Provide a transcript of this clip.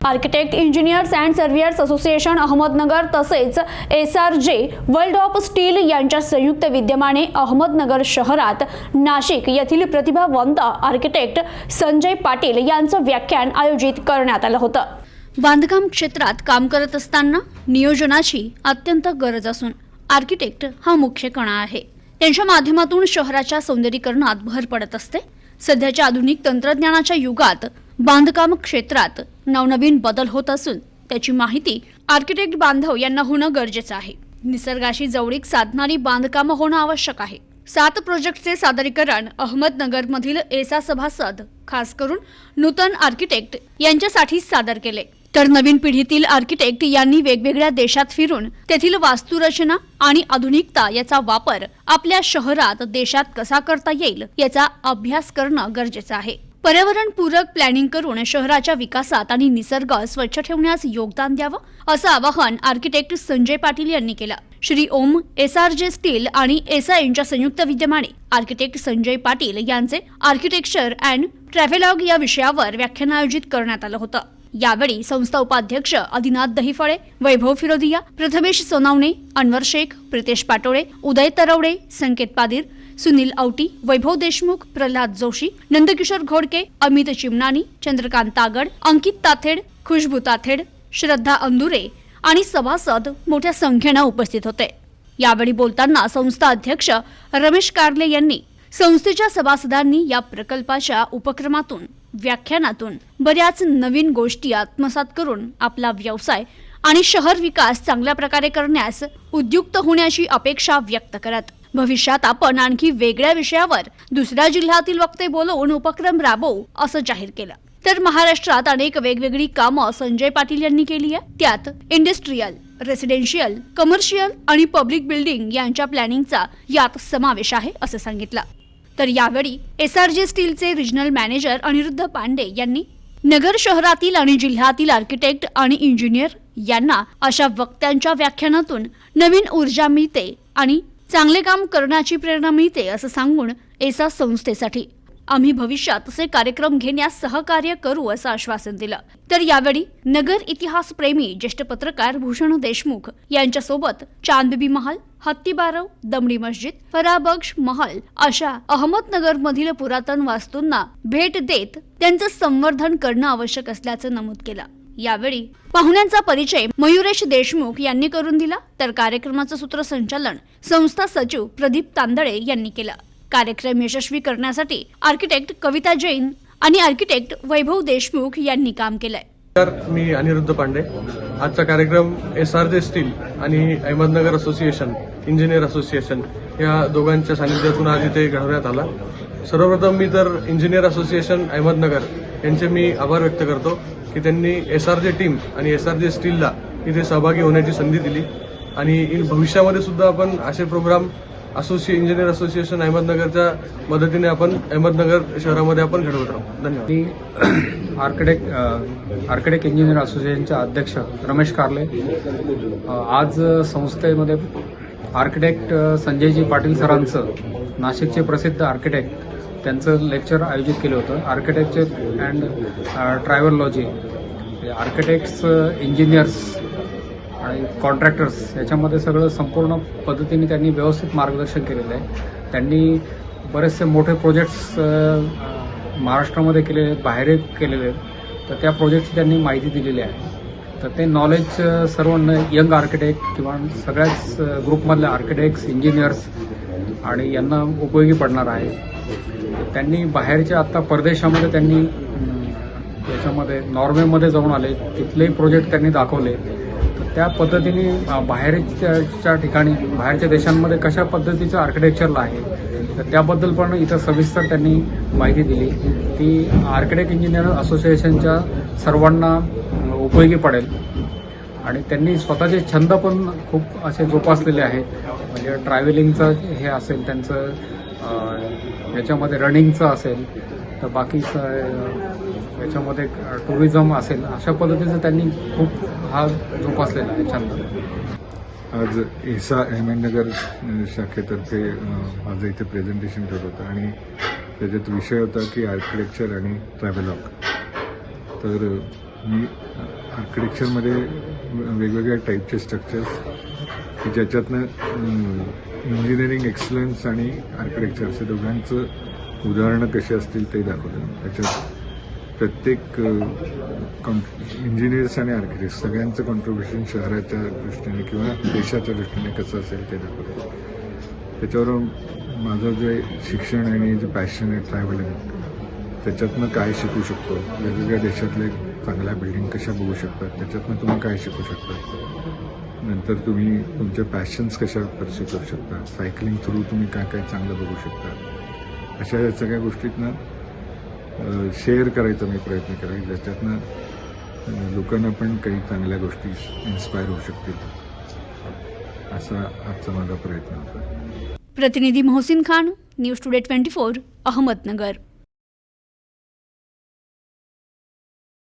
Architect engineers and surveyors association Ahmednagar तसेच S R J world of steel यांच्या संयुक्त विद्यमाने अहमदनगर शहरात नाशिक येथील प्रतिभावंत आर्किटेक्ट संजय पाटील यांचं व्याख्यान आयोजित करण्यात आलं होतं. बांधकाम क्षेत्रात काम करत असताना नियोजनाची अत्यंत गरज असून आर्किटेक्ट हा मुख्य कणा आहे. त्यांच्या माध्यमातून शहराच्या सौंदर्यीकरणात भर पडत असते. सध्याच्या आधुनिक तंत्रज्ञानाच्या युगात बांधकाम क्षेत्रात नवनवीन बदल होत असून त्याची माहिती आर्किटेक्ट बांधव यांना होणं गरजेचं आहे. निसर्गाशी जवळीक साधणारी बांधकामं होणं आवश्यक आहे. सात प्रोजेक्टचे सादरीकरण अहमदनगरमधील एसा सभासद खास करून नूतन आर्किटेक्ट यांच्यासाठी सादर केले. तर नवीन पिढीतील आर्किटेक्ट यांनी वेगवेगळ्या देशात फिरून तेथील वास्तुरचना आणि आधुनिकता याचा वापर आपल्या शहरात देशात कसा करता येईल याचा अभ्यास करणं गरजेचं आहे. पर्यावरणपूरक प्लॅनिंग करून शहराच्या विकासात आणि निसर्ग स्वच्छ ठेवण्यास योगदान द्यावं असं आवाहन आर्किटेक्ट संजय पाटील यांनी केलं. Shri Om S R J steel आणि एसआय यांच्या संयुक्त विद्यमाने आर्किटेक्ट संजय पाटील यांचे आर्किटेक्चर अँड ट्रॅव्हलॉग या विषयावर व्याख्यान आयोजित करण्यात आलं होतं. यावेळी संस्था उपाध्यक्ष आदिनाथ दहिफळे वैभव फिरोदिया प्रथमेश सोनावणे अनवर शेख प्रितेश पाटोळे उदय तरवडे संकेत पादीर सुनील औटी वैभव देशमुख प्रल्हाद जोशी नंदकिशोर घोडके अमित चिमनानी चंद्रकांत तागड अंकित ताथेड खुशबू ताथेड श्रद्धा अंदुरे आणि सभासद मोठ्या संख्येनं उपस्थित होते. यावेळी बोलताना संस्था अध्यक्ष रमेश कारले यांनी संस्थेच्या सभासदांनी या प्रकल्पाच्या उपक्रमातून व्याख्यानातून बऱ्याच नवीन गोष्टी आत्मसात करून आपला व्यवसाय आणि शहर विकास चांगल्या प्रकारे करण्यास उद्युक्त होण्याची अपेक्षा व्यक्त करत भविष्यात आपण आणखी वेगळ्या विषयावर दुसऱ्या जिल्ह्यातील वक्ते बोलवून उपक्रम राबवू असं जाहीर केलं. तर महाराष्ट्रात अनेक वेगवेगळी कामं संजय पाटील यांनी केली आहे. त्यात इंडस्ट्रीयल रेसिडेन्शियल कमर्शियल आणि पब्लिक बिल्डिंग यांच्या प्लॅनिंगचा यात समावेश आहे असं सांगितलं. तर यावेळी एस आर जी स्टीलचे रिजनल मॅनेजर अनिरुद्ध पांडे यांनी नगर शहरातील आणि जिल्ह्यातील आर्किटेक्ट आणि इंजिनियर यांना अशा वक्त्यांच्या व्याख्यानातून नवीन ऊर्जा मिळते आणि चांगले काम करण्याची प्रेरणा मिळते असं सांगून एसा संस्थेसाठी. आम्ही भविष्यात असे कार्यक्रम घेण्यास सहकार्य करू असं आश्वासन दिलं. तर यावेळी नगर इतिहास प्रेमी ज्येष्ठ पत्रकार भूषण देशमुख यांच्यासोबत चांदबी महाल हत्तीबारव दमडी मस्जिद फराबक्ष महल अशा अहमदनगरमधील पुरातन वास्तूंना भेट देत त्यांचं संवर्धन करणं आवश्यक असल्याचं नमूद केलं. यावेळी पाहुण्यांचा परिचय मयुरेश देशमुख यांनी करून दिला. तर कार्यक्रमाचं सूत्रसंचालन संस्था सचिव प्रदीप तांदळे यांनी केलं. कार्यक्रम यशस्वी करण्यासाठी आर्किटेक्ट कविता जैन आणि आर्किटेक्ट वैभव देशमुख यांनी काम केलंय. तर मी अनिरुद्ध पांडे. आजचा कार्यक्रम एस आर जे स्टील आणि अहमदनगर असोसिएशन इंजिनियर असोसिएशन या दोघांच्या सानिध्यातून आज इथे घडवण्यात आला. सर्वप्रथम मी तर इंजिनियर असोसिएशन अहमदनगर यांचे मी आभार व्यक्त करतो की त्यांनी एस आर जे टीम आणि एस आर जे स्टीलला इथे सहभागी होण्याची संधी दिली. आणि इन भविष्यामध्ये सुद्धा आपण असे प्रोग्राम असोसिए इंजिनियर असोसिएशन अहमदनगरच्या मदतीने आपण अहमदनगर शहरामध्ये आपण घडवत राहू धन्यवाद. मी आर्किटेक्ट आर्किटेक्ट इंजिनियर असोसिएशनचे अध्यक्ष रमेश कारले. आज संस्थेमध्ये आर्किटेक्ट संजयजी पाटील सरांचं नाशिकचे प्रसिद्ध आर्किटेक्ट त्यांचं लेक्चर आयोजित केलं होतं. Architecture and tribology architects engineers आणि कॉन्ट्रॅक्टर्स याच्यामध्ये सगळं संपूर्ण पद्धतीने त्यांनी व्यवस्थित मार्गदर्शन केलेलं आहे. त्यांनी बरेचसे मोठे प्रोजेक्ट्स uh, महाराष्ट्रामध्ये केलेले आहेत बाहेर केलेले आहेत. तर त्या प्रोजेक्टची त्यांनी माहिती दिलेली आहे. तर ते नॉलेज सर्व यंग आर्किटेक्ट किंवा सगळ्याच ग्रुपमधल्या आर्किटेक्ट्स इंजिनियर्स आणि यांना उपयोगी पडणार आहे. त्यांनी बाहेरच्या आत्ता परदेशामध्ये त्यांनी याच्यामध्ये नॉर्वेमध्ये जाऊन आले तिथलेही प्रोजेक्ट त्यांनी दाखवले. तर त्या पद्धतीने बाहेरच्या ठिकाणी बाहेरच्या देशांमध्ये कशा पद्धतीचं आर्किटेक्चरला आहे तर त्याबद्दल पण इथं सविस्तर त्यांनी माहिती दिली. ती आर्किटेक्ट इंजिनियर असोसिएशनच्या सर्वांना उपयोगी पडेल. आणि त्यांनी स्वतःचे छंद पण खूप असे जोपासलेले आहेत. म्हणजे ट्रॅव्हलिंगचं हे असेल त्यांचं याच्यामध्ये रनिंगचं असेल तर बाकीचं याच्यामध्ये टुरिझम असेल अशा पद्धतीचं त्यांनी खूप हा जोपासलेला आहे छंद. आज एसा अहमदनगर शाखेतर्फे माझं इथे प्रेझेंटेशन करत होतं. आणि त्याच्यात विषय होता की आर्किटेक्चर आणि ट्रॅव्हलॉग तर मी आर्किटेक्चरमध्ये वेगवेगळ्या टाईपचे स्ट्रक्चर्स की ज्याच्यातनं इंजिनिअरिंग एक्सलन्स आणि आर्किटेक्चर दोघांचं उदाहरणं कशी असतील ते दाखवलं. त्याच्यात प्रत्येक इंजिनियर्स आणि आर्किटेक्ट सगळ्यांचं कॉन्ट्रीब्युशन शहराच्या दृष्टीने किंवा देशाच्या दृष्टीने कसं असेल ते दाखवलं. त्याच्यावर माझं जे शिक्षण आणि जे पॅशन आहे ट्रॅव्हलिंग त्याच्यातनं काय शिकू शकतो? वेगवेगळ्या देशातले चांगल्या बिल्डिंग कशा बघू शकतात त्याच्यातनं तुम्ही काय शिकू शकता नंतर तुम्ही तुमच्या पॅशन्स कशा परस्यू करू शकता सायकलिंग थ्रू तुम्ही काय काय चांगलं बघू शकता अशा या सगळ्या गोष्टीतनं शेअर करायचा मी प्रयत्न करेन. ज्याच्यातनं लोकांना पण काही चांगल्या गोष्टी इन्स्पायर होऊ शकतील. असा आजचा माझा प्रयत्न होता. प्रतिनिधी Mohsin Khan news today twenty four Ahmednagar.